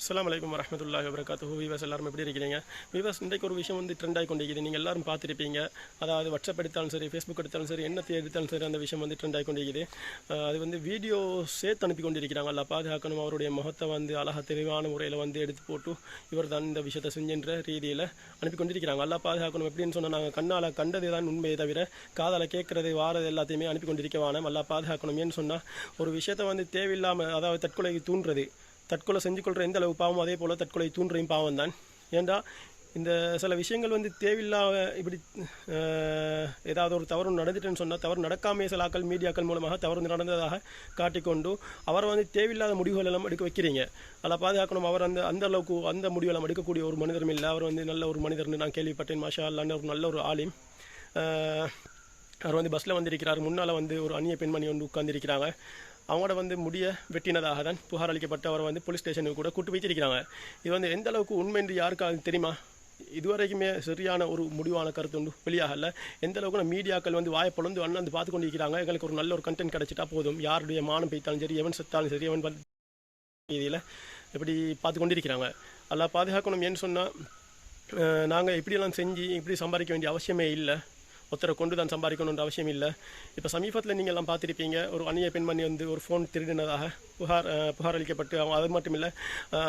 அஸ்லாம் வலைக்கம் வரஹ்மத்துல்லாஹி வரகாத்து வீவர்ஸ் எல்லாரும் எப்படி இருக்கிறீங்க? வீவர்ஸ் இன்றைக்கு ஒரு விஷயம் வந்து ட்ரெண்ட் ஆகி கொண்டிருக்குது. நீங்கள் எல்லாரும் பார்த்துருப்பீங்க. அதாவது வாட்ஸ்அப் எடுத்தாலும் சரி ஃபேஸ்புக் எடுத்தாலும் சரி என்ன எடுத்தாலும் சரி அந்த விஷயம் வந்து ட்ரெண்ட் ஆகி கொண்டிருக்குது. அது வந்து வீடியோ சேர்த்து அனுப்பி கொண்டிருக்கிறாங்க. அல்ல பாதுகாக்கணும். அவருடைய முகத்தை வந்து அழகாக தெளிவான முறையில் வந்து எடுத்து போட்டு இவர் தான் இந்த விஷயத்தை செஞ்சென்ற ரீதியில் அனுப்பி கொண்டிருக்கிறாங்க. அல்லா பாதுகாக்கணும் எப்படின்னு சொன்னால் நாங்கள் கண்ணால் கண்டது தான் உண்மையை தவிர காதால் கேட்கறது வாரது எல்லாத்தையுமே அனுப்பி கொண்டிருக்க நல்லா அல்லா பாதுகாக்கணும் ஏன்னு சொன்னால் ஒரு விஷயத்தை வந்து தேவையில்லாமல் அதாவது தற்கொலைக்கு தூண்டுறது. தற்கொலை செஞ்சு கொள்கிற எந்த அளவு பாவம் அதே போல் தற்கொலை தூண்டுறையும் பாவம் தான். ஏண்டா இந்த சில விஷயங்கள் வந்து தேவையில்லாத இப்படி ஏதாவது ஒரு தவறு நடந்துட்டுன்னு சொன்னால் தவறு நடக்காமே சில ஆக்கள் மீடியாக்கள் மூலமாக தவறு நடந்ததாக காட்டிக்கொண்டு அவரை வந்து தேவையில்லாத முடிவுகள் எல்லாம் எடுக்க வைக்கிறீங்க. அதில் பாதுகாக்கணும். அவர் அந்த அந்த அளவுக்கு அந்த முடிவெல்லாம் எடுக்கக்கூடிய ஒரு மனிதரும் இல்லை. அவர் வந்து நல்ல ஒரு மனிதர்னு நான் கேள்விப்பட்டேன். மாஷா அல்லான்னு ஒரு நல்ல ஒரு ஆலிம். அவர் வந்து பஸ்ஸில் வந்திருக்கிறார். முன்னால் வந்து ஒரு அந்நிய பெண்மணி வந்து உட்கார்ந்திருக்கிறாங்க. அவங்களோட வந்து முடிய வெட்டினதாக தான் புகார் அளிக்கப்பட்டு அவரை வந்து போலீஸ் ஸ்டேஷனுக்கு கூட கூட்டு வைத்திருக்கிறாங்க. இது வந்து எந்த அளவுக்கு உண்மை என்று யாருக்காவது தெரியுமா? இதுவரைக்குமே சரியான ஒரு முடிவான கருத்து ஒன்று வெளியாகல. எந்த அளவுக்கு நம்ம மீடியாக்கள் வந்து வாய்ப்பளந்து வந்து அண்ணன் பார்த்து கொண்டிருக்கிறாங்க. எங்களுக்கு ஒரு நல்ல ஒரு கண்டென்ட் கிடைச்சிட்டா போதும். யாருடைய மானம் பெய்த்தாலும் சரி எவன் செத்தாலும் சரி எவன் ரீதியில் இதில் இப்படி பார்த்து கொண்டிருக்கிறாங்க. அல்ல பாதுகாக்கணும் ஏன்னு சொன்னால் நாங்கள் இப்படியெல்லாம் செஞ்சு இப்படி சம்பாதிக்க வேண்டிய அவசியமே இல்லை. ஒருத்தரை கொண்டு தான் சம்பாதிக்கணுன்ற அவசியம் இல்லை. இப்போ சமீபத்தில் நீங்கள் எல்லாம் பார்த்துருப்பீங்க ஒரு அந்நிய பெண்மணி வந்து ஒரு ஃபோன் திருடினதாக. புகார் புகார் அளிக்கப்பட்டு அவங்க அது மட்டும் இல்லை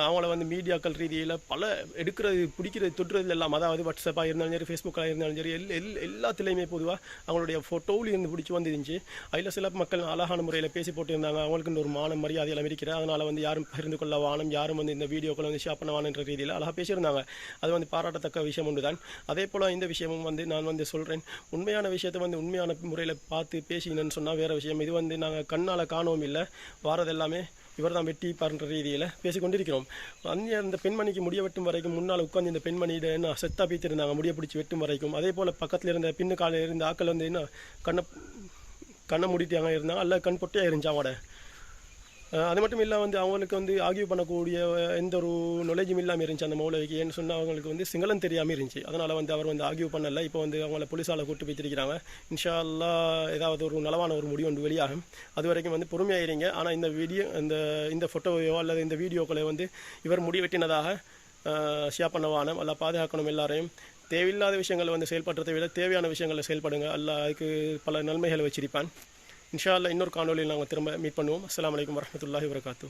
அவங்கள வந்து மீடியாக்கள் ரீதியில் பல எடுக்கிறது பிடிக்கிறது தொட்டுறது எல்லாம் அதாவது வாட்ஸ்அப்பாக இருந்தாலும் சரி ஃபேஸ்புக்காக இருந்தாலும் சரி எல் எல் எல்லாத்துலேயுமே பொதுவாக அவங்களுடைய ஃபோட்டோவில் இருந்து பிடிச்சி வந்துருந்துச்சு. அதில் சில மக்கள் அழகான முறையில் பேசி போட்டிருந்தாங்க. அவங்களுக்கு ஒரு மான மரியாதை எல்லாம் இருக்கிற அதனால் வந்து யாரும் பகிர்ந்து கொள்ள வானம் யாரும் வந்து இந்த வீடியோக்களை வந்து ஷேர் பண்ண வானன்ற ரீதியில் அழகாக பேசியிருந்தாங்க. அது வந்து பாராட்டத்தக்க விஷயம் ஒன்று தான் அதே போல் இந்த விஷயமும் வந்து நான் வந்து சொல்கிறேன் உண்மையான விஷயத்தை வந்து உண்மையான முறையில் பார்த்து பேசினேன்னு சொன்னால் வேறு விஷயம். இது வந்து நாங்கள் கண்ணால் காணவும் இல்லை. வாரது எல்லாமே இவர் தான் வெட்டி பாருன்ற ரீதியில் பேசிக்கொண்டிருக்கிறோம். அந்த அந்த பெண்மணிக்கு முடிய வெட்டும் வரைக்கும் முன்னால் உட்காந்து இந்த பெண்மணியிட என்ன செத்தா பீத்திருந்தாங்க முடிய பிடிச்சி வெட்டும் வரைக்கும். அதே போல் பக்கத்தில் இருந்த பின்னு காலையில் இருந்த ஆக்கள் வந்து என்ன கண்ணை கண்ணை மூடிட்டாங்க இருந்தாங்க. அல்ல கண் பொட்டியாக இருந்துச்சு அவட அது மட்டும் இல்லாமல் வந்து அவங்களுக்கு வந்து ஆகியூ பண்ணக்கூடிய எந்த ஒரு நாலேஜும் இல்லாமல் இருந்துச்சு அந்த மௌலவிக்கு. ஏன்னு சொன்னால் அவங்களுக்கு வந்து சிங்களம் தெரியாமல் இருந்துச்சு. அதனால் வந்து அவர் வந்து ஆகியூ பண்ணலை. இப்போ வந்து அவங்கள போலீஸால் கூட்டு வைத்திருக்கிறாங்க இன்ஷா அல்லாஹ் ஏதாவது ஒரு நலவான ஒரு முடிவு ஒன்று வெளியாகும். அது வரைக்கும் வந்து பொறுமையாக இருங்க. ஆனால் இந்த வீடியோ இந்த இந்த ஃபோட்டோவையோ அல்லது இந்த வீடியோக்களை வந்து இவர் முடி வெட்டினதாக ஷேர் பண்ண வானம் அல்ல பாதுகாக்கணும் எல்லாரையும். தேவையில்லாத விஷயங்களை வந்து செயல்படுறதை விட தேவையான விஷயங்களை செயல்படுங்க. அல்ல அதுக்கு பல நன்மைகளை வச்சிருப்பான். இன்ஷா அல்லா இன்னொரு காணொலியில் நாங்கள் திரும்ப மீட் பண்ணுவோம். அஸ்லாம் வலைக்கம் வரமத்துல்லாஹி வரகாத்து